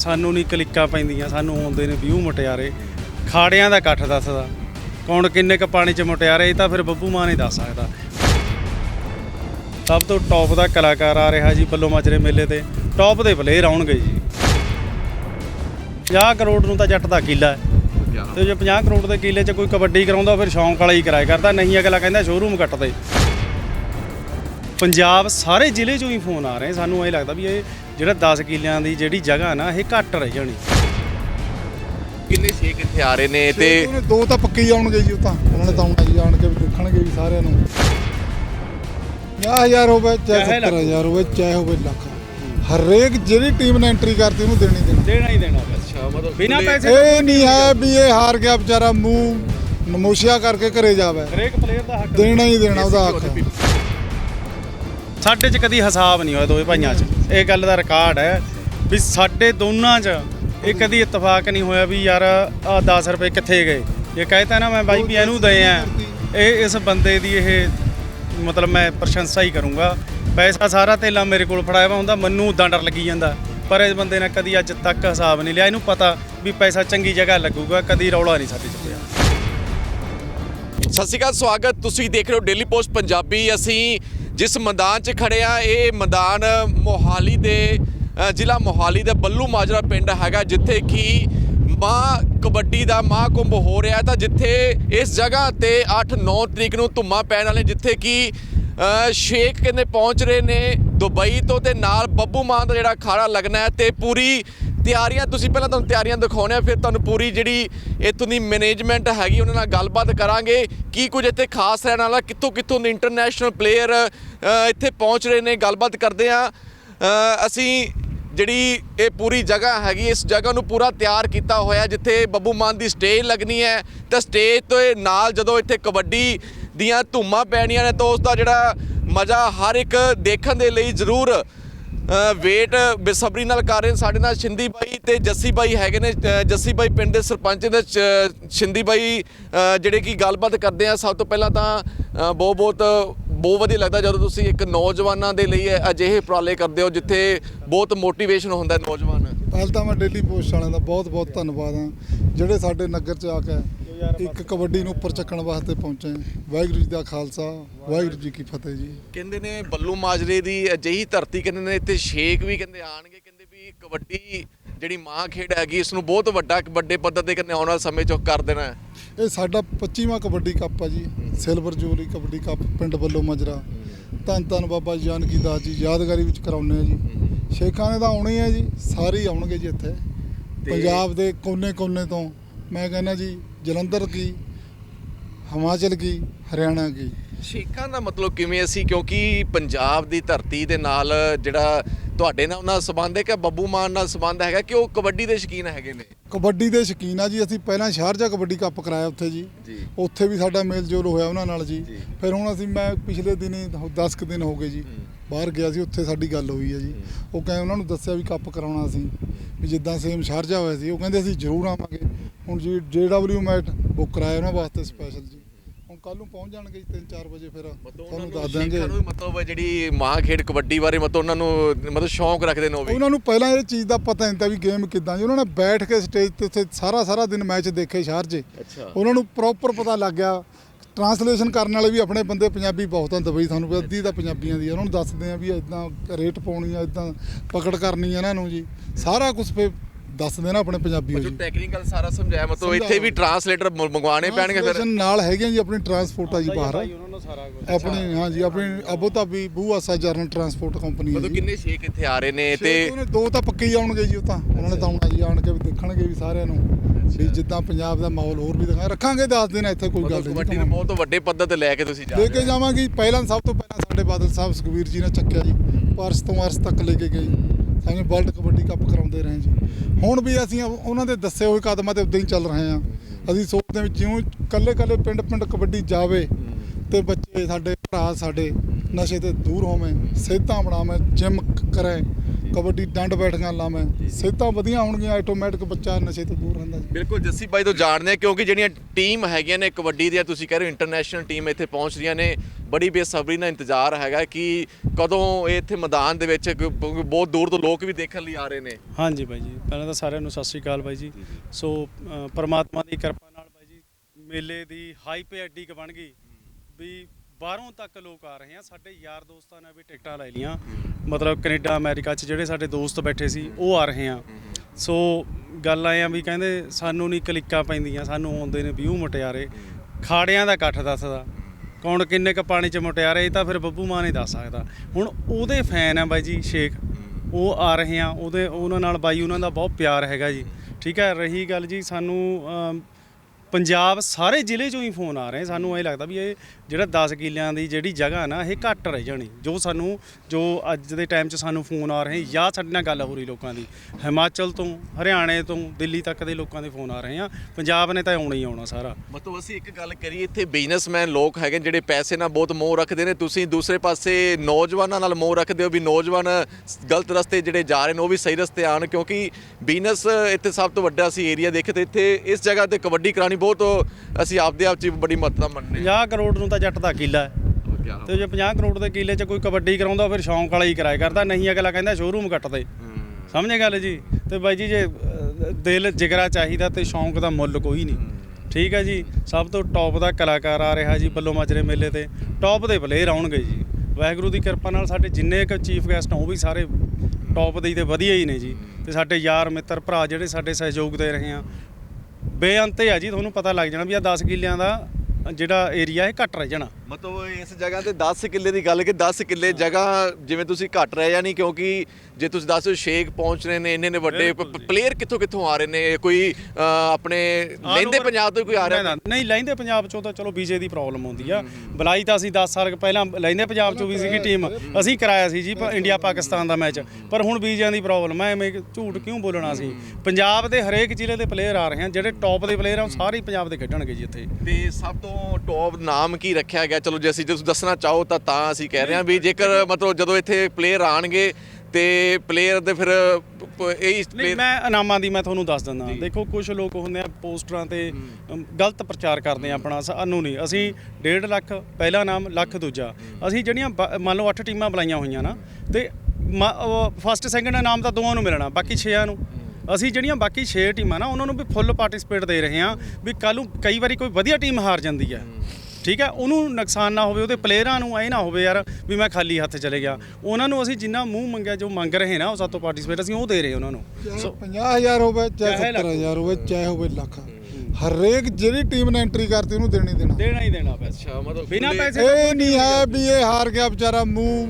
ਸਾਨੂੰ ਨਹੀਂ ਕਲਿੱਕਾਂ ਪੈਂਦੀਆਂ ਸਾਨੂੰ ਆਉਂਦੇ ਨੇ ਵਿਊ ਮੁਟਿਆਰੇ। ਖਾੜਿਆਂ ਦਾ ਇਕੱਠ ਦੱਸਦਾ। ਕੌਣ ਕਿੰਨੇ ਕ ਪਾਣੀ ਚ ਮੁਟਿਆਰੇ ਇਹ ਤਾਂ ਫਿਰ ਬੱਬੂ ਮਾਨ ਹੀ ਦੱਸ ਸਕਦਾ। ਸਭ ਤੋਂ ਟੌਪ ਦਾ ਕਲਾਕਾਰ ਆ ਰਿਹਾ ਜੀ ਬੱਲੋ ਮਾਜਰੇ ਮੇਲੇ ਤੇ। ਟੌਪ ਦੇ ਪਲੇਅਰ ਆਉਣਗੇ ਜੀ। 50 ਕਰੋੜ ਨੂੰ ਤਾਂ ਜੱਟ ਦਾ ਕੀਲਾ ਹੈ। ਤੇ ਜੇ 50 ਕਰੋੜ ਦੇ ਕੀਲੇ 'ਚ ਕੋਈ ਕਬੱਡੀ ਕਰਾਉਂਦਾ ਫਿਰ ਸ਼ੌਂਕ ਵਾਲਾ ਹੀ ਕਰਾਇਆ ਕਰਦਾ। ਨਹੀਂ ਅਗਲਾ ਕਹਿੰਦਾ ਸ਼ੋਰੂਮ ਕੱਟ ਦੇ ਪੰਜਾਬ ਸਾਰੇ ਜ਼ਿਲ੍ਹੇ 'ਚੋਂ ਹੀ ਫੋਨ ਆ ਰਹੇ। ਸਾਨੂੰ ਇਹ ਲੱਗਦਾ ਵੀ ਇਹ ਜਿਹੜਾ 10 ਕਿੱਲਿਆਂ ਦੀ ਜਿਹੜੀ ਜਗ੍ਹਾ ਨਾ ਇਹ ਘੱਟ ਰਹਿ ਜਾਣੀ। ਕਿੰਨੇ ਛੇਕ ਇੱਥੇ ਆ ਰਹੇ ਨੇ ਤੇ ਉਹਨੇ ਦੋ ਤਾਂ ਪੱਕੇ ਹੀ ਆਉਣਗੇ ਜੀ ਉਹ ਤਾਂ। ਉਹਨਾਂ ਨੇ ਤਾਂ ਆਉਣਾ ਜੀ ਆਣ ਕੇ ਵੀ ਦੇਖਣਗੇ ਵੀ ਸਾਰਿਆਂ ਨੂੰ। 50000 ਹੋਵੇ ਚਾਹੇ ਚਾਹੇ ਲੱਖ। 70000 ਹੋਵੇ ਚਾਹੇ ਹੋਵੇ ਲੱਖ। ਹਰੇਕ ਜਿਹੜੀ ਟੀਮ ਨੇ ਐਂਟਰੀ ਕਰਤੀ ਉਹਨੂੰ ਦੇਣੀ ਦੇਣੀ। ਦੇਣਾ ਹੀ ਦੇਣਾ। ਅੱਛਾ ਮਤਲਬ ਬਿਨਾਂ ਪੈਸੇ ਇਹ ਨਹੀਂ ਹੈ ਵੀ ਇਹ ਹਾਰ ਗਿਆ ਵਿਚਾਰਾ ਮੂੰਹ ਨਮੋਸ਼ੀਆ ਕਰਕੇ ਘਰੇ ਜਾਵੇ। ਹਰੇਕ ਪਲੇਅਰ ਦਾ ਹੱਕ ਦੇਣਾ ਹੀ ਦੇਣਾ ਉਹਦਾ ਹੱਕ। ਸਾਡੇ 'ਚ ਕਦੀ ਹਿਸਾਬ ਨਹੀਂ ਹੋਇਆ ਦੋਵੇਂ ਭਾਈਆਂ 'ਚ। ਇਹ ਗੱਲ ਦਾ ਰਿਕਾਰਡ ਹੈ ਵੀ ਸਾਡੇ ਦੋਨਾਂ 'ਚ ਇਹ ਕਦੀ ਇਤਫਾਕ ਨਹੀਂ ਹੋਇਆ ਵੀ ਯਾਰ ਆ 10 ਰੁਪਏ ਕਿੱਥੇ ਗਏ। ਇਹ ਕਹਿਤਾ ਨਾ ਮੈਂ ਬਾਈ ਵੀ ਇਹਨੂੰ ਦਏ ਆ ਇਹ ਇਸ ਬੰਦੇ ਦੀ ਇਹ ਮਤਲਬ ਮੈਂ ਪ੍ਰਸ਼ੰਸਾ ਹੀ ਕਰੂੰਗਾ। ਪੈਸਾ ਸਾਰਾ ਤੇਲਾ ਮੇਰੇ ਕੋਲ ਫੜਾਇਆ ਵਾ ਹੁੰਦਾ ਮੈਨੂੰ ਉਦਾਂ ਡਰ ਲੱਗੀ ਜਾਂਦਾ। ਪਰ ਇਸ ਬੰਦੇ ਨੇ ਕਦੀ ਅੱਜ ਤੱਕ ਹਿਸਾਬ ਨਹੀਂ ਲਿਆ। ਇਹਨੂੰ ਪਤਾ ਵੀ ਪੈਸਾ ਚੰਗੀ ਜਗ੍ਹਾ ਲੱਗੂਗਾ ਕਦੀ ਰੌਲਾ ਨਹੀਂ ਸਾਡੇ 'ਚ ਪਿਆ। ਸਤਿ ਸ਼੍ਰੀ ਅਕਾਲ ਸਵਾਗਤ। ਤੁਸੀਂ ਦੇਖ ਰਹੇ ਹੋ ਡੇਲੀ ਪੋਸਟ ਪੰਜਾਬੀ। ਅਸੀਂ ਜਿਸ ਮੈਦਾਨ 'ਚ ਖੜੇ ਆ, ਇਹ ਮੈਦਾਨ ਮੋਹਾਲੀ ਦੇ ਜ਼ਿਲ੍ਹਾ ਮੋਹਾਲੀ ਦੇ ਬੱਲੂ ਮਾਜਰਾ ਪਿੰਡ ਹੈਗਾ, ਜਿੱਥੇ ਕਿ ਮਾਂ ਕਬੱਡੀ ਦਾ ਮਹਾਕੁੰਭ ਹੋ ਰਿਹਾ ਤਾਂ ਜਿੱਥੇ ਇਸ ਜਗ੍ਹਾ ਤੇ 8-9 ਤਰੀਕ ਨੂੰ ਧੁੰਮਾਂ ਪੈਣ ਵਾਲੇ ਜਿੱਥੇ ਕਿ ਸ਼ੇਖ ਕਹਿੰਦੇ ਪਹੁੰਚ ਰਹੇ ਨੇ ਦੁਬਈ ਤੋਂ ਤੇ ਨਾਲ ਬੱਬੂ ਮਾਨ ਦਾ ਜਿਹੜਾ ਅਖਾੜਾ ਲੱਗਣਾ ਹੈ ਤੇ ਪੂਰੀ ਤਿਆਰੀਆਂ, ਤੁਸੀਂ ਪਹਿਲਾਂ ਤੁਹਾਨੂੰ ਤਿਆਰੀਆਂ ਦਿਖਾਉਣੇ ਆ ਫਿਰ ਤੁਹਾਨੂੰ ਪੂਰੀ ਜਿਹੜੀ ਇੱਥੋਂ ਦੀ ਮੈਨੇਜਮੈਂਟ ਹੈਗੀ, ਉਹਨਾਂ ਨਾਲ ਗੱਲਬਾਤ ਕਰਾਂਗੇ। ਕੀ ਕੁਝ ਇੱਥੇ ਖਾਸ ਰਹਿਣ ਵਾਲਾ, ਕਿੱਥੋਂ ਕਿੱਥੋਂ ਦੇ ਇੰਟਰਨੈਸ਼ਨਲ ਪਲੇਅਰ ਇੱਥੇ ਪਹੁੰਚ ਰਹੇ ਨੇ, ਗੱਲਬਾਤ ਕਰਦੇ ਆ ਅਸੀਂ ਜਿਹੜੀ ਇਹ ਪੂਰੀ ਜਗ੍ਹਾ ਹੈਗੀ, ਇਸ ਜਗ੍ਹਾ ਨੂੰ ਪੂਰਾ ਤਿਆਰ ਕੀਤਾ ਹੋਇਆ ਜਿੱਥੇ ਬੱਬੂ ਮਾਨ ਦੀ ਸਟੇਜ ਲੱਗਣੀ ਹੈ। ਤਾਂ ਸਟੇਜ ਤੋਂ ਨਾਲ ਜਦੋਂ ਇੱਥੇ ਕਬੱਡੀ ਦੀਆਂ ਧੂਮਾਂ ਪੈਣੀਆਂ ਨੇ, ਤਾਂ ਉਸ ਦਾ ਜਿਹੜਾ ਮਜ਼ਾ ਹਰ ਇੱਕ ਦੇਖਣ ਦੇ ਲਈ ਜ਼ਰੂਰ ਵੇਟ ਬੇਸਬਰੀ ਨਾਲ ਕਰ ਰਹੇ ਨੇ। ਸਾਡੇ ਨਾਲ ਸ਼ਿੰਦੀ ਬਾਈ ਤੇ ਜੱਸੀ ਬਾਈ ਹੈਗੇ ਨੇ ਜੱਸੀ ਬਾਈ ਪਿੰਡ ਦੇ ਸਰਪੰਚ ਨੇ ਚ- ਸ਼ਿੰਦੀ ਬਾਈ ਜਿਹੜੇ ਕਿ ਗੱਲਬਾਤ ਕਰਦੇ ਆ, ਸਭ ਤੋਂ ਪਹਿਲਾਂ ਤਾਂ ਬਹੁਤ ਬਹੁਤ ਬਹੁਤ ਵਧੀਆ ਲੱਗਦਾ ਜਦੋਂ ਤੁਸੀਂ ਇੱਕ ਨੌਜਵਾਨਾਂ ਦੇ ਲਈ ਅਜਿਹੇ ਉਪਰਾਲੇ ਕਰਦੇ ਹੋ ਜਿੱਥੇ ਬਹੁਤ ਮੋਟੀਵੇਸ਼ਨ ਹੁੰਦਾ ਨੌਜਵਾਨ ਪਹਿਲ ਤਾਂ ਮੈਂ ਡੇਲੀ ਪੋਸਟ ਵਾਲਿਆਂ ਦਾ ਬਹੁਤ ਬਹੁਤ ਧੰਨਵਾਦ ਹਾਂ ਜਿਹੜੇ ਸਾਡੇ ਨਗਰ ਚ ਆ ਕੇ ਇੱਕ ਕਬੱਡੀ ਨੂੰ ਉੱਪਰ ਚੱਕਣ ਵਾਸਤੇ ਪਹੁੰਚੇ ਵਾਹਿਗੁਰੂ ਜੀ ਦਾ ਖਾਲਸਾ ਵਾਹਿਗੁਰੂ ਜੀ ਕੀ ਫਤਿਹ ਜੀ। ਕਹਿੰਦੇ ਨੇ ਬੱਲੂ ਮਾਜਰੇ ਦੀ ਅਜਿਹੀ ਧਰਤੀ ਕਹਿੰਦੇ ਨੇ ਇੱਥੇ ਸ਼ੇਕ ਵੀ ਕਹਿੰਦੇ ਆਣਗੇ ਕਹਿੰਦੇ ਵੀ ਕਬੱਡੀ ਜਿਹੜੀ ਮਾਂ ਖੇਡ ਹੈਗੀ ਇਸ ਨੂੰ ਬਹੁਤ ਵੱਡਾ ਵੱਡੇ ਪੱਧਰ ਤੇ ਕਹਿੰਦੇ ਆਉਣ ਵਾਲੇ ਸਮੇਂ 'ਚ ਕਰ ਦੇਣਾ ਹੈ। ਇਹ ਸਾਡਾ 25ਵਾਂ ਕਬੱਡੀ ਕੱਪ ਆ ਜੀ ਸਿਲਵਰ ਜੂਬਲੀ ਕਬੱਡੀ ਕੱਪ ਪਿੰਡ ਵੱਲੋਂ ਮਜਰਾ। ਧੰਨ ਧੰਨ ਬਾਬਾ ਜਾਨਕੀ ਦਾਸ ਜੀ ਯਾਦਗਾਰੀ ਵਿੱਚ ਕਰਾਉਂਦੇ ਆ ਜੀ। ਸ਼ੇਖਾਂ ਨੇ ਤਾਂ ਆਉਣੇ ਆ ਜੀ ਸਾਰੇ ਹੀ ਆਉਣਗੇ ਜੀ ਇੱਥੇ। ਪੰਜਾਬ ਦੇ ਕੋਨੇ-ਕੋਨੇ ਤੋਂ ਮੈਂ ਕਹਿੰਦਾ ਜੀ ਜਲੰਧਰ ਕੀ ਹਿਮਾਚਲ ਕੀ ਹਰਿਆਣਾ ਕੀ? ਸ਼ੇਖਾਂ ਦਾ ਮਤਲਬ ਕਿਵੇਂ ਅਸੀਂ? ਕਿਉਂਕਿ ਪੰਜਾਬ ਦੀ ਧਰਤੀ ਦੇ ਨਾਲ ਜਿਹੜਾ ਤੁਹਾਡੇ ਨਾਲ ਉਹਨਾਂ ਦਾ ਸੰਬੰਧ ਹੈ ਕਿ ਬੱਬੂ ਮਾਨ ਨਾਲ ਸੰਬੰਧ ਹੈਗਾ ਕਿ ਉਹ ਕਬੱਡੀ ਦੇ ਸ਼ੌਕੀਨ ਹੈਗੇ ਨੇ? ਕਬੱਡੀ ਦੇ ਸ਼ੌਕੀਨ ਆ ਜੀ। ਅਸੀਂ ਪਹਿਲਾਂ ਸ਼ਾਰਜਾ ਕਬੱਡੀ ਕੱਪ ਕਰਾਇਆ ਉੱਥੇ ਜੀ। ਉੱਥੇ ਵੀ ਸਾਡਾ ਮੇਲ ਜੋਲ ਹੋਇਆ ਉਹਨਾਂ ਨਾਲ ਜੀ। ਫਿਰ ਹੁਣ ਅਸੀਂ ਮੈਂ ਪਿਛਲੇ ਦਿਨੀ 10 ਕੁ ਦਿਨ ਹੋ ਗਏ ਜੀ। ਬਾਹਰ ਗਿਆ ਸੀ ਉੱਥੇ ਸਾਡੀ ਗੱਲ ਹੋਈ ਹੈ ਜੀ। ਉਹ ਕਹਿੰਦੇ ਉਹਨਾਂ ਨੂੰ ਦੱਸਿਆ ਵੀ ਕੱਪ ਕਰਾਉਣਾ ਸੀ ਵੀ ਜਿੱਦਾਂ ਸੇਮ ਸ਼ਾਰਜਾ ਹੋਇਆ ਸੀ। ਉਹ ਕਹਿੰਦੇ ਅਸੀਂ ਜ਼ਰੂਰ ਆਵਾਂਗੇ। ਹੁਣ ਜੀ ਜੇਡਬਲਯੂ ਮੈਟ ਬੁੱਕ ਕਰਾਇਆ ਉਹਨਾਂ ਵਾਸਤੇ ਸਪੈਸ਼ਲ ਜੀ। ਹੁਣ ਕੱਲ ਨੂੰ ਪਹੁੰਚ ਜਾਣਗੇ ਜੀ 3-4 ਵਜੇ ਫਿਰ। ਤੁਹਾਨੂੰ ਦੱਸ ਦਾਂਗੇ ਸ਼ੇਖਾਂ ਨੂੰ ਵੀ ਮਤਲਬ ਜਿਹੜੀ ਮਾਂ ਖੇਡ ਕਬੱਡੀ ਬਾਰੇ ਮਤਲਬ ਉਹਨਾਂ ਨੂੰ ਮਤਲਬ ਸ਼ੌਂਕ ਰੱਖਦੇ ਨੇ ਉਹ ਵੀ। ਉਹਨਾਂ ਨੂੰ ਪਹਿਲਾਂ ਇਹ ਚੀਜ਼ ਦਾ ਪਤਾ ਨਹੀਂ ਤਾਂ ਵੀ ਗੇਮ ਕਿੱਦਾਂ ਜੀ। ਉਹਨਾਂ ਨੇ ਬੈਠ ਕੇ ਸਟੇਜ ਤੇ ਉੱਥੇ ਸਾਰਾ ਸਾਰਾ ਦਿਨ ਮੈਚ ਦੇਖੇ ਸ਼ਾਰਜੇ ਅੱਛਾ। ਉਹਨਾਂ ਨੂੰ ਪ੍ਰੋਪਰ ਪਤਾ ਲੱਗ ਗਿਆ। ਟਰਾਂਸਲੇਸ਼ਨ ਕਰਨ ਵਾਲੇ ਵੀ ਆਪਣੇ ਬੰਦੇ ਪੰਜਾਬੀ ਬਹੁਤ ਹਨ ਦੁਬਈ ਤੁਹਾਨੂੰ ਪਤਾ ਅੱਧੀ ਤਾਂ ਪੰਜਾਬੀਆਂ ਦੀ ਆ। ਉਹਨਾਂ ਨੂੰ ਦੱਸਦੇ ਆ ਵੀ ਇਦਾਂ ਰੇਟ ਪਾਉਣੀ ਆ ਇਦਾਂ ਪਕੜ ਕਰਨੀ ਆ ਇਹਨਾਂ ਨੂੰ ਜੀ। ਸਾਰਾ ਕੁਝ ਫੇ ਦੱਸ ਦੇਣਾ ਆਪਣੇ ਪੰਜਾਬੀ ਹੋ ਜੋ ਟੈਕਨੀਕਲ ਸਾਰਾ ਸਮਝਾਇਆ ਮਤਲਬ ਇੱਥੇ ਵੀ ਟਰਾਂਸਲੇਟਰ ਮੰਗਵਾਉਣੇ ਪੈਣਗੇ ਫਿਰ। ਨਾਲ ਹੈਗੇ ਜੀ ਆਪਣੀ ਟਰਾਂਸਪੋਰਟ ਆ ਜੀ ਬਾਹਰ। ਨੂੰ ਆਪਣੀ ਹਾਂ ਜੀ ਆਪਣੀ ਅਬੂ ਧਾਬੀ ਬੂਆਸਾ ਜਰਨਲ ਟਰਾਂਸਪੋਰਟ ਕੰਪਨੀ ਮਤਲਬ ਕਿੰਨੇ ਸ਼ੇਖ ਇੱਥੇ ਆ ਰਹੇ ਨੇ ਤੇ ਦੋ ਤਾਂ ਪੱਕੇ ਹੀ ਆਉਣਗੇ ਜੀ ਉਹ ਤਾਂ। ਉਹਨਾਂ ਨੇ ਤਾਂ ਆਉਣਾ ਜੀ ਆਣ ਕੇ ਵੀ ਦੇਖਣਗੇ ਵੀ ਸਾਰਿਆਂ ਨੂੰ। ਵੀ ਜਿੱਦਾਂ ਪੰਜਾਬ ਦਾ ਮਾਹੌਲ ਹੋਰ ਵੀ ਦਿਖਾ ਰੱਖਾਂਗੇ ਦੱਸ ਦਿਨ ਇੱਥੇ ਕੋਈ ਗੱਲ ਨਹੀਂ ਕਬੱਡੀ ਨੂੰ ਬਹੁਤ ਵੱਡੇ ਪੱਧਰ ਤੇ ਲੈ ਕੇ ਤੁਸੀਂ ਜਾ ਲੈ ਕੇ ਜਾਵਾਂਗੇ ਪਹਿਲਾਂ ਸਭ ਤੋਂ ਪਹਿਲਾਂ ਸਾਡੇ ਬਾਦਲ ਸਾਹਿਬ ਸੁਖਵੀਰ ਜੀ ਨੇ ਚੱਕਿਆ ਜੀ। ਪਰਸ ਤੋਂ ਅਰਸ ਤੱਕ ਲੈ ਕੇ ਗਏ। ਸਾਨੂੰ ਵਰਲਡ ਕਬੱਡੀ ਕੱਪ ਕਰਾਉਂਦੇ ਰਹੇ ਜੀ। ਹੁਣ ਵੀ ਅਸੀਂ ਉਹਨਾਂ ਦੇ ਦੱਸੇ ਹੋਏ ਕਦਮਾਂ ਤੇ ਉਦਾਂ ਹੀ ਚੱਲ ਰਹੇ ਹਾਂ। ਅਸੀਂ ਸੋਚਦੇ ਹਾਂ ਵੀ ਜਿਉਂ ਕੱਲੇ ਕੱਲੇ ਪਿੰਡ ਪਿੰਡ ਕਬੱਡੀ ਜਾਵੇ ਤੇ ਬੱਚੇ ਸਾਡੇ ਭਰਾ ਸਾਡੇ ਨਸ਼ੇ ਤੇ ਦੂਰ ਹੋਵੇਂ ਸਿਹਤਾਂ ਬਣਾਵੇਂ ਜਿਮ ਕਰੇ ਕਬੱਡੀ ਡੰਡ ਬੈਠੀਆਂ ਲਾਵੇਂ ਸਿਹਤਾਂ ਵਧੀਆ ਹੋਣਗੀਆਂ ਆਟੋਮੈਟਿਕ ਬੱਚਾ ਨਸ਼ੇ ਤੋਂ ਦੂਰ ਰਹਿੰਦਾ ਜੀ। ਬਿਲਕੁਲ ਜੱਸੀ ਬਾਈ ਤੋਂ ਜਾਣਦੇ ਹਾਂ ਕਿਉਂਕਿ ਜਿਹੜੀਆਂ ਟੀਮ ਹੈਗੀਆਂ ਨੇ ਕਬੱਡੀ ਦੀਆਂ ਤੁਸੀਂ ਕਹਿ ਰਹੇ ਹੋ ਇੰਟਰਨੈਸ਼ਨਲ ਟੀਮ ਇੱਥੇ ਪਹੁੰਚ ਰਹੀਆਂ ਨੇ। ਬੜੀ ਬੇਸਬਰੀ ਨਾਲ ਇੰਤਜ਼ਾਰ ਹੈਗਾ ਕਿ ਕਦੋਂ ਇਹ ਇੱਥੇ ਮੈਦਾਨ ਦੇ ਵਿੱਚ ਕਿਉਂਕਿ ਬਹੁਤ ਦੂਰ ਤੋਂ ਲੋਕ ਵੀ ਦੇਖਣ ਲਈ ਆ ਰਹੇ ਨੇ। ਹਾਂਜੀ ਬਾਈ ਜੀ ਪਹਿਲਾਂ ਤਾਂ ਸਾਰਿਆਂ ਨੂੰ ਸਤਿ ਸ਼੍ਰੀ ਅਕਾਲ ਬਾਈ ਜੀ। ਸੋ ਅ, ਪਰਮਾਤਮਾ ਦੀ ਕਿਰਪਾ ਨਾਲ ਬਾਈ ਜੀ ਮੇਲੇ ਦੀ ਹਾਈਪ ਐਡੀ ਕੁ ਬਣ ਗਈ ਵੀ ਬਾਹਰੋਂ ਤੱਕ ਲੋਕ ਆ ਰਹੇ ਆ। ਸਾਡੇ ਯਾਰ ਦੋਸਤਾਂ ਨੇ ਵੀ ਟਿਕਟਾਂ ਲੈ ਲੀਆਂ। ਮਤਲਬ ਕੈਨੇਡਾ ਅਮਰੀਕਾ 'ਚ ਜਿਹੜੇ ਸਾਡੇ ਦੋਸਤ ਬੈਠੇ ਸੀ ਉਹ ਆ ਰਹੇ ਆ। ਸੋ ਗੱਲ ਆਏ ਆ ਵੀ ਕਹਿੰਦੇ ਸਾਨੂੰ ਨਹੀਂ ਕਲਿੱਕਾਂ ਪੈਂਦੀਆਂ ਸਾਨੂੰ ਆਉਂਦੇ ਨੇ ਵਿਊ ਮੁਟਿਆਰੇ। ਖਾੜਿਆਂ ਦਾ ਇਕੱਠ ਦੱਸਦਾ। ਕੌਣ ਕਿੰਨੇ ਕ ਪਾਣੀ 'ਚ ਮੁਟਿਆਰੇ ਇਹ ਤਾਂ ਫਿਰ ਬੱਬੂ ਮਾਨ ਹੀ ਦੱਸ ਸਕਦਾ। ਹੁਣ ਉਹਦੇ ਫੈਨ ਆ ਬਾਈ ਜੀ ਸ਼ੇਖ। ਉਹ ਆ ਰਹੇ ਆ ਉਹਦੇ ਉਹਨਾਂ ਨਾਲ ਬਾਈ ਉਹਨਾਂ ਦਾ ਬਹੁਤ ਪਿਆਰ ਹੈਗਾ ਜੀ। ਠੀਕ ਹੈ ਰਹੀ ਗੱਲ ਜੀ ਸਾਨੂੰ ਪੰਜਾਬ ਸਾਰੇ ਜ਼ਿਲ੍ਹੇ ਚੋਂ ਹੀ ਫੋਨ ਆ ਰਹੇ ਸਾਨੂੰ ਇਹ ਲੱਗਦਾ ਵੀ ਇਹ ਜਿਹੜਾ 10 ਕਿੱਲਿਆਂ ਦੀ ਜਿਹੜੀ ਜਗ੍ਹਾ ਨਾ, ਇਹ ਘੱਟ ਰਹਿ ਜਾਣੀ। ਜੋ ਸਾਨੂੰ, ਜੋ ਅੱਜ ਦੇ ਟਾਈਮ 'ਚ ਸਾਨੂੰ ਫੋਨ ਆ ਰਹੇ, ਜਾਂ ਸਾਡੇ ਨਾਲ ਗੱਲ ਹੋ ਰਹੀ ਲੋਕਾਂ ਦੀ। ਹਿਮਾਚਲ ਤੋਂ, ਹਰਿਆਣੇ ਤੋਂ, ਦਿੱਲੀ ਤੱਕ ਦੇ ਲੋਕਾਂ ਦੇ ਫੋਨ ਆ ਰਹੇ ਆ। ਪੰਜਾਬ ਨੇ ਤਾਂ ਆਉਣਾ ਹੀ ਆਉਣਾ ਸਾਰਾ। ਮਤਲਬ ਅਸੀਂ ਇੱਕ ਗੱਲ ਕਰੀਏ, ਇੱਥੇ ਬਿਜ਼ਨਸਮੈਨ ਲੋਕ ਹੈਗੇ ਜਿਹੜੇ ਪੈਸੇ ਨਾਲ ਬਹੁਤ ਮੋਹ ਰੱਖਦੇ ਨੇ। ਤੁਸੀਂ ਦੂਸਰੇ ਪਾਸੇ ਨੌਜਵਾਨਾਂ ਨਾਲ ਮੋਹ ਰੱਖਦੇ ਹੋ ਵੀ ਨੌਜਵਾਨ ਗਲਤ ਰਸਤੇ ਜਿਹੜੇ ਜਾ ਰਹੇ ਨੇ, ਉਹ ਵੀ ਸਹੀ ਰਸਤੇ ਆਣ ਕਿਉਂਕਿ ਬਿਜ਼ਨਸ ਇੱਥੇ ਸਭ ਤੋਂ ਵੱਡਾ ਅਸੀਂ ਏਰੀਆ ਦੇਖੇ ਤੇ ਇੱਥੇ ਇਸ ਜਗ੍ਹਾ ਤੇ ਕਬੱਡੀ ਕਰਾਣੀ ਬਹੁਤ ਅਸੀਂ ਆਪਦੇ ਆਪ 'ਚ ਬੜੀ ਮਹੱਤਤਾ ਮੰਨਦੇ 50 ਕਰੋੜ ਨੂੰ ਤਾਂ ਜੱਟ ਦਾ ਕਿੱਲਾ ਹੈ। ਹਾਂ ਤੇ ਜੇ 50 ਕਰੋੜ ਦੇ ਕਿੱਲੇ 'ਚ ਕੋਈ ਕਬੱਡੀ ਕਰਾਉਂਦਾ ਫਿਰ ਸ਼ੌਂਕ ਵਾਲਾ ਹੀ ਕਿਰਾਇਆ ਕਰਦਾ ਨਹੀਂ ਅਗਲਾ ਕਹਿੰਦਾ ਸ਼ੋਰੂਮ ਕੱਟ ਦੇ ਸਮਝੇ ਗੱਲ ਜੀ? ਤੇ ਬਾਈ ਜੀ ਜੇ ਅਹ, ਦਿਲ ਜਿਗਰਾ ਚਾਹੀਦਾ ਤੇ ਸ਼ੌਂਕ ਦਾ ਮੁੱਲ ਕੋਈ ਨਹੀਂ। ਠੀਕ ਹੈ ਜੀ? ਸਭ ਤੋਂ ਟੌਪ ਦਾ ਕਲਾਕਾਰ ਆ ਰਿਹਾ ਜੀ ਬੱਲੋ ਮਾਜਰੇ ਮੇਲੇ ਤੇ। ਟੌਪ ਦੇ ਪਲੇਅਰ ਆਉਣਗੇ ਜੀ। ਵਾਹਿਗੁਰੂ ਦੀ ਕਿਰਪਾ ਨਾਲ ਸਾਡੇ ਜਿੰਨੇ ਕੁ ਚੀਫ ਗੈਸਟ ਆ ਉਹ ਵੀ ਸਾਰੇ ਟੌਪ ਦੇ ਹੀ ਤੇ ਵਧੀਆ ਹੀ ਨੇ ਜੀ। ਤੇ ਸਾਡੇ ਯਾਰ ਮਿੱਤਰ ਭਰਾ ਜਿਹੜੇ ਸਾਡੇ ਸਹਿਯੋਗ ਦੇ ਰਹੇ ਆ ਬੇਅੰਤ ਆ ਜੀ, ਤੁਹਾਨੂੰ ਪਤਾ ਲੱਗ ਜਾਣਾ ਵੀ ਆ 10 ਕਿੱਲਿਆਂ ਦਾ ਜਿਹੜਾ ਏਰੀਆ ਇਹ ਘੱਟ ਰਹਿ ਜਾਣਾ। ਮਤਲਬ ਇਸ ਜਗ੍ਹਾ ਤੇ 10 ਕਿੱਲੇ ਦੀ ਗੱਲ ਕਿ 10 ਕਿੱਲੇ ਜਗ੍ਹਾ ਜਿਵੇਂ ਤੁਸੀਂ ਘੱਟ ਰਹੇ ਜਾਨੀ ਕਿਉਂਕਿ ਜੇ ਤੁਸੀਂ ਦੱਸੋ ਸ਼ੇਖ ਪਹੁੰਚ ਰਹੇ ਨੇ ਇੰਨੇ ਨੇ ਵੱਡੇ ਜੀ। ਪਲੇਅਰ ਕਿੱਥੋਂ ਕਿੱਥੋਂ ਆ ਰਹੇ ਨੇ? ਕੋਈ ਆਪਣੇ ਲੈਂਦੇ ਪੰਜਾਬ ਤੋਂ ਕੋਈ ਆ ਰਿਹਾ? ਨਹੀਂ, ਨਹੀਂ ਲੈਂਦੇ ਪੰਜਾਬ ਚੋਂ ਤਾਂ ਚਲੋ ਵੀਜ਼ੇ ਦੀ ਪ੍ਰੋਬਲਮ ਹੁੰਦੀ ਆ। ਬੁਲਾਈ ਤਾਂ ਅਸੀਂ 10 ਸਾਲ ਪਹਿਲਾਂ ਲੈਂਦੇ ਪੰਜਾਬ ਚੋਂ ਵੀ ਸੀਗੀ ਟੀਮ ਅਸੀਂ ਕਰਾਇਆ ਸੀ ਜੀ ਇੰਡੀਆ ਪਾਕਿਸਤਾਨ ਦਾ ਮੈਚ ਪਰ ਹੁਣ ਵੀਜ਼ਿਆਂ ਦੀ ਪ੍ਰੋਬਲਮ ਹੈ ਐਵੇਂ ਝੂਠ ਕਿਉਂ ਬੋਲਣਾ ਸੀ ਪੰਜਾਬ ਦੇ ਹਰੇਕ ਜ਼ਿਲ੍ਹੇ ਦੇ ਪਲੇਅਰ ਆ ਰਹੇ ਹਨ ਜਿਹੜੇ ਟੌਪ ਦੇ ਪਲੇਅਰ ਆ ਉਹ ਸਾਰੇ ਪੰਜਾਬ ਦੇ ਖੇਡਣਗੇ ਜੀ ਇੱਥੇ। ਤੇ ਸਭ ਤੋਂ ਟੌਪ ਨਾਮ ਕੀ ਰੱਖਿਆ ਗਿਆ ਚਲੋ ਜੇ ਅਸੀਂ ਜੇ ਤੁਸੀਂ ਦੱਸਣਾ ਚਾਹੋ ਤਾਂ ਤਾਂ ਅਸੀਂ ਕਹਿ ਰਹੇ ਹਾਂ ਵੀ ਜੇਕਰ ਮਤਲਬ ਜਦੋਂ ਇੱਥੇ ਪਲੇਅਰ ਆਣਗੇ ਤੇ ਪਲੇਅਰ ਦੇ ਫਿਰ ਇਹ ਨਹੀਂ ਮੈਂ ਇਨਾਮਾਂ ਦੀ ਮੈਂ ਤੁਹਾਨੂੰ ਦੱਸ ਦਿੰਦਾ। ਦੇਖੋ ਕੁਝ ਲੋਕ ਹੁੰਦੇ ਆ ਪੋਸਟਰਾਂ ਤੇ ਗਲਤ ਪ੍ਰਚਾਰ ਕਰਦੇ ਆ ਆਪਣਾ ਸਾਨੂੰ ਨਹੀਂ। ਅਸੀਂ 1.5 ਲੱਖ ਪਹਿਲਾ ਨਾਮ ਲੱਖ ਦੂਜਾ। ਅਸੀਂ ਜਿਹੜੀਆਂ ਮੰਨ ਲਓ 8 ਟੀਮਾਂ ਬੁਲਾਈਆਂ ਹੋਈਆਂ ਨਾ ਤੇ ਫਸਟ ਸੈਕੰਡ ਨਾਮ ਤਾਂ ਦੋਵਾਂ ਨੂੰ ਮਿਲਣਾ ਬਾਕੀ 6 ਨੂੰ। ਅਸੀਂ ਜਿਹੜੀਆਂ ਬਾਕੀ 6 ਟੀਮਾਂ ਨਾ ਉਹਨਾਂ ਨੂੰ ਵੀ ਫੁੱਲ ਪਾਰਟਿਸਿਪੇਟ ਦੇ ਰਹੇ ਹਾਂ ਵੀ ਕੱਲ ਨੂੰ ਕਈ ਵਾਰੀ ਕੋਈ ਵਧੀਆ ਟੀਮ ਹਾਰ ਜਾਂਦੀ ਹੈ। ਠੀਕ ਹੈ? ਉਹਨੂੰ ਨੁਕਸਾਨ ਨਾ ਹੋਵੇ ਉਹਦੇ ਪਲੇਅਰਾਂ ਨੂੰ ਐ ਨਾ ਹੋਵੇ ਯਾਰ ਵੀ ਮੈਂ ਖਾਲੀ ਹੱਥ ਚਲੇ ਗਿਆ। ਉਹਨਾਂ ਨੂੰ ਅਸੀਂ ਜਿੰਨਾ ਮੂੰਹ ਮੰਗਿਆ ਜੋ ਮੰਗ ਰਹੇ ਨਾ ਉਹ ਸਾਤੋਂ ਪਾਰਟਿਸਿਪੇਟ ਅਸੀਂ ਉਹ ਦੇ ਰਹੇ ਉਹਨਾਂ ਨੂੰ। ਚਾਹੇ 50000 ਹੋਵੇ ਚਾਹੇ ਚਾਹੇ ਲੱਖ 70000 ਹੋਵੇ। ਚਾਹੇ ਹੋਵੇ ਲੱਖ। ਹਰੇਕ ਜਿਹੜੀ ਟੀਮ ਨੇ ਐਂਟਰੀ ਕਰਤੀ ਉਹਨੂੰ ਦੇਣੀ ਦੇਣਾ। ਦੇਣਾ ਹੀ ਦੇਣਾ ਪੈਸਾ ਅੱਛਾ ਮਤਲਬ ਬਿਨਾਂ ਪੈਸੇ ਤੋਂ ਇਹ ਨਹੀਂ ਹੈ ਵੀ ਇਹ ਹਾਰ ਗਿਆ ਵਿਚਾਰਾ ਮੂੰਹ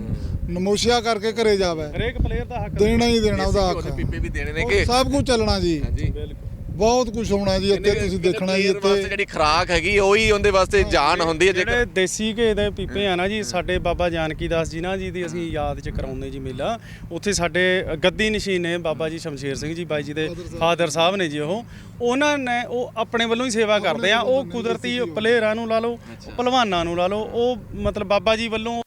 ਨਮੋਸ਼ੀਆ ਕਰਕੇ ਘਰੇ ਜਾਵੇ। ਹਰੇਕ ਪਲੇਅਰ ਦਾ ਹੱਕ ਦੇਣਾ ਹੀ ਦੇਣਾ ਉਹਦਾ ਹੱਕ। ਪੀਪੇ ਵੀ ਦੇਣੇ ਨੇ ਕਿ ਸਭ ਕੁਝ ਚੱਲਣਾ ਜੀ। ਹਾਂਜੀ। ਬਿਲਕੁਲ। ਬਹੁਤ ਕੁਝ ਹੋਣਾ ਜੀ ਇੱਥੇ ਤੁਸੀਂ ਦੇਖਣਾ ਜੀ ਇੱਥੇ। ਜਿਹੜੀ ਖਰਾਕ ਹੈਗੀ ਉਹੀ ਉਹਦੇ ਵਾਸਤੇ ਜਾਨ ਹੁੰਦੀ ਹੈ ਜਿਹੜੇ ਜੇਕਰ ਦੇਸੀ ਘੇ ਦੇ ਪੀਪੇ ਆ ਨਾ ਜੀ ਸਾਡੇ ਬਾਬਾ ਜਾਨਕੀ ਦਾਸ ਜੀ ਨਾ ਜੀ ਦੀ ਅਸੀਂ ਯਾਦ ਚ ਕਰਾਉਂਦੇ ਜੀ ਮੇਲਾ। ਉੱਥੇ ਸਾਡੇ ਗੱਦੀ ਨਸ਼ੀਨ ਨੇ ਬਾਬਾ ਜੀ ਸ਼ਮਸ਼ੇਰ ਸਿੰਘ ਜੀ ਬਾਈ ਜੀ ਦੇ ਫਾਦਰ ਸਾਹਿਬ। ਨੇ ਜੀ ਉਹ। ਉਹਨਾਂ ਨੇ ਉਹ ਆਪਣੇ ਵੱਲੋਂ ਹੀ ਸੇਵਾ ਕਰਦੇ ਆ। ਉਹ ਕੁਦਰਤੀ ਪਲੇਅਰਾਂ ਨੂੰ ਲਾ ਲਓ ਪਹਿਲਵਾਨਾਂ ਨੂੰ ਲਾ ਲਓ। ਉਹ ਮਤਲਬ ਬਾਬਾ ਜੀ ਵੱਲੋਂ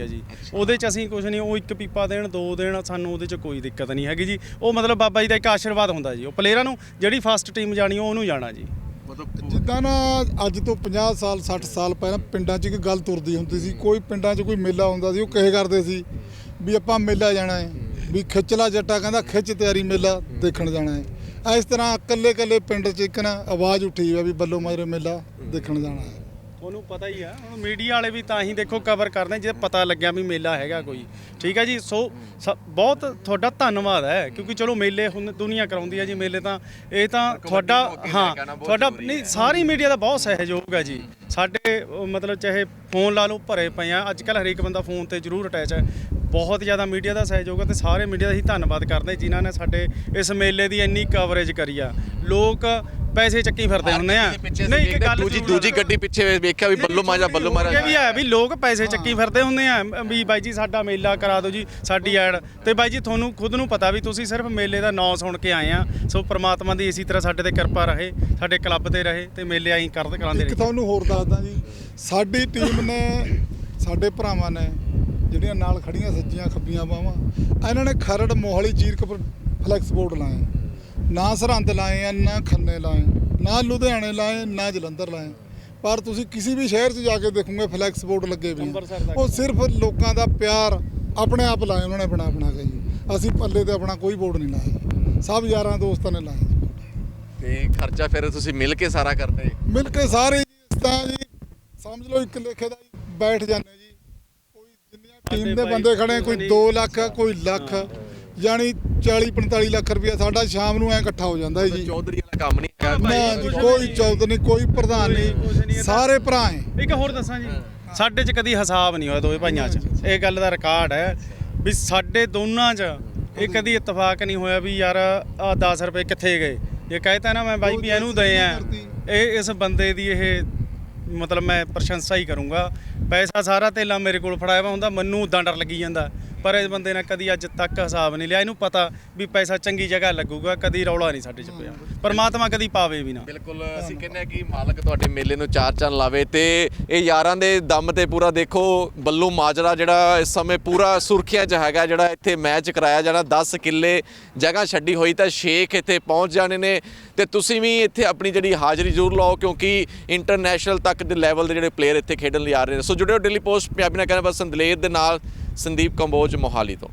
ਆ ਜੀ। ਉਹਦੇ ਚ ਅਸੀਂ ਕੁਝ ਨਹੀਂ ਉਹ ਇੱਕ ਪੀਪਾ ਦੇਣ ਦੋ ਦੇਣ ਸਾਨੂੰ ਉਹਦੇ ਚ ਕੋਈ ਦਿੱਕਤ ਨਹੀਂ ਹੈਗੀ ਜੀ। ਉਹ ਮਤਲਬ ਬਾਬਾ ਜੀ ਦਾ ਇੱਕ ਆਸ਼ੀਰਵਾਦ ਹੁੰਦਾ ਜੀ। ਉਹ ਪਲੇਅਰਾਂ ਨੂੰ ਜਿਹੜੀ ਫਸਟ ਟੀਮ ਜਾਣੀ ਉਹ ਉਹਨੂੰ ਜਾਣਾ ਜੀ। ਮਤਲਬ ਜਿੱਦਾਂ ਨਾ ਅੱਜ ਤੋਂ 50 ਸਾਲ 60 ਸਾਲ ਪਹਿਲਾਂ ਪਿੰਡਾਂ 'ਚ ਇੱਕ ਗੱਲ ਤੁਰਦੀ ਹੁੰਦੀ ਸੀ। ਕੋਈ ਪਿੰਡਾਂ 'ਚ ਕੋਈ ਮੇਲਾ ਹੁੰਦਾ ਸੀ ਉਹ ਕਹੇ ਕਰਦੇ ਸੀ ਵੀ ਆਪਾਂ ਮੇਲਾ ਜਾਣਾ ਹੈ। ਵੀ ਖਿੱਚਲਾ ਜੱਟਾ ਕਹਿੰਦਾ ਖਿੱਚ ਤਿਆਰੀ ਮੇਲਾ ਦੇਖਣ ਜਾਣਾ ਹੈ। ਇਸ ਤਰ੍ਹਾਂ ਇਕੱਲੇ ਇਕੱਲੇ ਪਿੰਡ 'ਚ ਇੱਕ ਨਾ ਆਵਾਜ਼ ਉੱਠੀ ਹੈ ਵੀ ਬੱਲੋ ਮਾਜਰੇ ਮੇਲਾ ਦੇਖਣ ਜਾਣਾ ਹੈ। ਉਹਨੂੰ ਪਤਾ ਹੀ ਆ। ਹੁਣ ਮੀਡੀਆ ਵਾਲੇ ਵੀ ਤਾਂ ਹੀ ਦੇਖੋ ਕਵਰ ਕਰਦੇ ਜੇ ਪਤਾ ਲੱਗਿਆ ਵੀ ਮੇਲਾ ਹੈਗਾ ਕੋਈ। ਠੀਕ ਹੈ ਜੀ? ਸੋ ਸ- ਬਹੁਤ ਤੁਹਾਡਾ ਧੰਨਵਾਦ ਹੈ ਕਿਉਂਕਿ ਚਲੋ ਮੇਲੇ ਹੁਣ ਦੁਨੀਆ ਕਰਾਉਂਦੀ ਹੈ ਜੀ ਮੇਲੇ ਤਾਂ ਇਹ ਤਾਂ ਤੁਹਾਡਾ ਲੈ ਹਾਂ ਕੇ ਆਉਣਾ ਬਹੁਤ ਤੁਹਾਡਾ ਜ਼ਰੂਰੀ ਨਹੀਂ। ਸਾਰੀ ਮੀਡੀਆ ਦਾ ਬਹੁਤ ਸਹਿਯੋਗ ਹੈ ਜੀ। ਸਾਡੇ ਅਹ, ਮਤਲਬ ਚਾਹੇ ਫੋਨ ਲਾ ਲਓ ਭਰੇ ਪਏ ਆ। ਅੱਜ ਕੱਲ ਹਰੇਕ ਬੰਦਾ ਫੋਨ ਤੇ ਜ਼ਰੂਰ ਅਟੈਚ ਹੈ ਬਹੁਤ ਜ਼ਿਆਦਾ ਮੀਡੀਆ ਦਾ ਸਹਿਯੋਗ ਹੈ ਤੇ ਸਾਰੇ ਮੀਡੀਆ ਦਾ ਹੀ ਧੰਨਵਾਦ ਕਰਦੇ ਜਿਨ੍ਹਾਂ ਨੇ ਸਾਡੇ ਇਸ ਮੇਲੇ ਦੀ ਇੰਨੀ ਕਵਰੇਜ ਕਰੀ ਆ। ਲੋਕ ਪੈਸੇ ਚੱਕੀ ਫਿਰਦੇ ਹੁੰਦੇ ਆ। ਨਹੀਂ ਇੱਕ ਦੂਜੀ ਜ਼ਰੂਰ ਦੂਜੀ ਆ। ਗੱਡੀ ਪਿੱਛੇ ਵੇਖਿਆ ਵੀ ਬੱਲੂ ਮਾਜਾ ਬੱਲੂ ਮਾਜਾ। ਇਹ ਵੀ ਹੈ ਵੀ ਲੋਕ ਪੈਸੇ ਚੱਕੀ ਫਿਰਦੇ ਹੁੰਦੇ ਆ ਵੀ ਬਾਈ ਜੀ ਸਾਡਾ ਮੇਲਾ ਕਰਾ ਦਿਓ ਜੀ ਸਾਡੀ ਐਡ। ਤੇ ਬਾਈ ਜੀ ਤੁਹਾਨੂੰ ਖੁਦ ਨੂੰ ਪਤਾ ਵੀ ਤੁਸੀਂ ਸਿਰਫ ਮੇਲੇ ਦਾ ਨਾਂ ਸੁਣ ਕੇ ਆਏ ਆ ਸੋ ਪ੍ਰਮਾਤਮਾ ਦੀ ਇਸੇ ਤਰ੍ਹਾਂ ਸਾਡੇ ਤੇ ਕਿਰਪਾ ਰਹੇ ਸਾਡੇ ਕਲੱਬ ਤੇ ਰਹੇ ਤੇ ਮੇਲੇ ਆਈ ਕਰਦੇ ਕਰਾਉਂਦੇ ਇੱਕ ਰਹੇ ਤੁਹਾਨੂੰ ਹੋਰ ਦੱਸਦਾ ਜੀ ਸਾਡੀ ਟੀਮ ਨੇ ਸਾਡੇ ਭਰਾਵਾਂ ਨੇ ਜਿਹੜੀਆਂ ਨਾਲ ਖੜੀਆਂ ਸੱਜੀਆਂ ਖੱਬੀਆਂ ਬਾਹਾਂ ਇਹਨਾਂ ਨੇ ਖਰੜ ਮੋਹਾਲੀ ਜੀਰਕਪੁਰ ਫਲੈਕਸ ਬੋਰਡ ਲਾਏ। ਨਾ ਸਰਹੰਦ ਲਾਏ ਆ ਨਾ ਖੰਨੇ ਲਾਏ ਨਾ ਲੁਧਿਆਣੇ ਲਾਏ ਨਾ ਜਲੰਧਰ ਲਾਏ। ਪਰ ਤੁਸੀਂ ਕਿਸੇ ਵੀ ਸ਼ਹਿਰ 'ਚ ਜਾ ਕੇ ਦੇਖੋਗੇ ਫਲੈਕਸ ਬੋਰਡ ਲੱਗੇ ਵੀ ਆ। ਉਹ ਸਿਰਫ ਲੋਕਾਂ ਦਾ ਪਿਆਰ ਆਪਣੇ ਆਪ ਲਾਏ ਉਹਨਾਂ ਨੇ ਬਣਾ ਬਣਾ ਕੇ ਜੀ। ਅਸੀਂ ਪੱਲੇ ਤੇ ਆਪਣਾ ਕੋਈ ਬੋਰਡ ਨਹੀਂ ਲਾਇਆ। ਸਭ ਯਾਰਾਂ ਦੋਸਤਾਂ ਨੇ ਲਾਏ ਜੀ ਤੇ ਖਰਚਾ ਫਿਰ ਤੁਸੀਂ ਮਿਲ ਕੇ ਸਾਰਾ ਕਰਦੇ? ਮਿਲ ਕੇ ਸਾਰੇ ਜੀ ਇਸ ਤਰ੍ਹਾਂ ਜੀ ਸਮਝ ਲਓ ਇੱਕ ਲੇਖੇ ਦਾ ਜੀ ਬੈਠ ਜਾਂਦੇ ਜੀ। ਕੋਈ ਜਿੰਨੀਆਂ ਟੀਮ ਦੇ ਬੰਦੇ ਖੜੇ ਕੋਈ 2 ਲੱਖ ਕੋਈ ਲੱਖ। ਯਾਨੀ 40 45 ਲੱਖ ਰੁਪਇਆ ਸਾਡਾ ਸ਼ਾਮ ਨੂੰ ਐ ਇਕੱਠਾ ਹੋ ਜਾਂਦਾ ਹੈ ਜੀ। ਚੌਧਰੀ ਵਾਲਾ ਕੰਮ ਨਹੀਂ ਹੈਗਾ ਨਾ ਕੋਈ ਚੌਧ ਨਹੀਂ ਕੋਈ ਪ੍ਰਧਾਨ ਨਹੀਂ। ਸਾਰੇ ਭਰਾ ਹੈ ਇੱਕ ਹੋਰ ਦੱਸਾਂ ਜੀ ਸਾਡੇ 'ਚ ਕਦੀ ਹਿਸਾਬ ਨਹੀਂ ਹੋਇਆ ਦੋਵੇਂ ਭਾਈਆਂ 'ਚ। ਇਹ ਗੱਲ ਦਾ ਰਿਕਾਰਡ ਹੈ ਵੀ ਸਾਡੇ ਦੋਨਾਂ 'ਚ ਇਹ ਕਦੀ ਇਤਫਾਕ ਨਹੀਂ ਹੋਇਆ ਵੀ ਯਾਰ ਆ 10 ਰੁਪਏ ਕਿੱਥੇ ਗਏ। ਇਹ ਕਹਿਤਾ ਨਾ ਮੈਂ ਬਾਈ ਵੀ ਇਹਨੂੰ ਦਏ ਆ। ਇਹ ਇਸ ਬੰਦੇ ਦੀ ਇਹ ਮਤਲਬ ਮੈਂ ਪ੍ਰਸ਼ੰਸਾ ਹੀ ਕਰੂੰਗਾ। ਪੈਸਾ ਸਾਰਾ ਧੇਲਾ ਮੇਰੇ ਕੋਲ ਫੜਾਇਆ ਵਾ ਹੁੰਦਾ ਮੈਨੂੰ ਉਦਾਂ ਡਰ ਲੱਗੀ ਜਾਂਦਾ। ਪਰ ਇਸ ਬੰਦੇ ਨੇ ਕਦੀ ਅੱਜ ਤੱਕ ਹਿਸਾਬ ਨਹੀਂ ਲਿਆ। ਇਹਨੂੰ ਪਤਾ ਵੀ ਪੈਸਾ ਚੰਗੀ ਜਗ੍ਹਾ ਲੱਗੂਗਾ ਕਦੀ ਰੌਲਾ ਨਹੀਂ ਸਾਡੇ 'ਚ ਪਿਆ। ਪਰਮਾਤਮਾ ਕਦੀ ਪਾਵੇ ਵੀ ਨਾ। ਬਿਲਕੁਲ ਅਸੀਂ ਕਹਿੰਦੇ ਆ ਕਿ ਮਾਲਕ ਤੁਹਾਡੇ ਮੇਲੇ ਨੂੰ ਚਾਰ ਚੰਨ ਲਾਵੇ ਤੇ ਇਹ ਯਾਰਾਂ ਦੇ ਦਮ ਤੇ ਪੂਰਾ ਦੇਖੋ ਬੱਲੂ ਮਾਜਰਾ ਜਿਹੜਾ ਇਸ ਸਮੇਂ ਪੂਰਾ ਸੁਰਖੀਆਂ 'ਚ ਹੈਗਾ ਜਿਹੜਾ ਇੱਥੇ ਮੈਚ ਕਰਾਇਆ ਜਾਣਾ 10 ਕਿੱਲੇ ਜਗ੍ਹਾ ਛੱਡੀ ਹੋਈ ਤਾਂ ਸ਼ੇਖ ਇੱਥੇ ਪਹੁੰਚ ਜਾਣੇ ਨੇ। ਤੇ ਤੁਸੀਂ ਵੀ ਇੱਥੇ ਆਪਣੀ ਜਿਹੜੀ ਹਾਜ਼ਰੀ ਜ਼ਰੂਰ ਲਾਓ ਕਿਉਂਕਿ ਇੰਟਰਨੈਸ਼ਨਲ ਤੱਕ ਦੇ ਲੈਵਲ ਦੇ ਜਿਹੜੇ ਪਲੇਅਰ ਇੱਥੇ ਖੇਡਣ ਲਈ ਆ ਰਹੇ ਨੇ। ਸੋ ਜੁੜਿਓ ਡੇਲੀ ਪੋਸਟ ਪੰਜਾਬੀ ਨਾਲ ਕਹਿੰਦੇ ਬਸ ਸੰਦਲੇਰ ਦੇ ਨਾਲ। ਸੰਦੀਪ ਕੰਬੋਜ ਮੋਹਾਲੀ ਤੋਂ।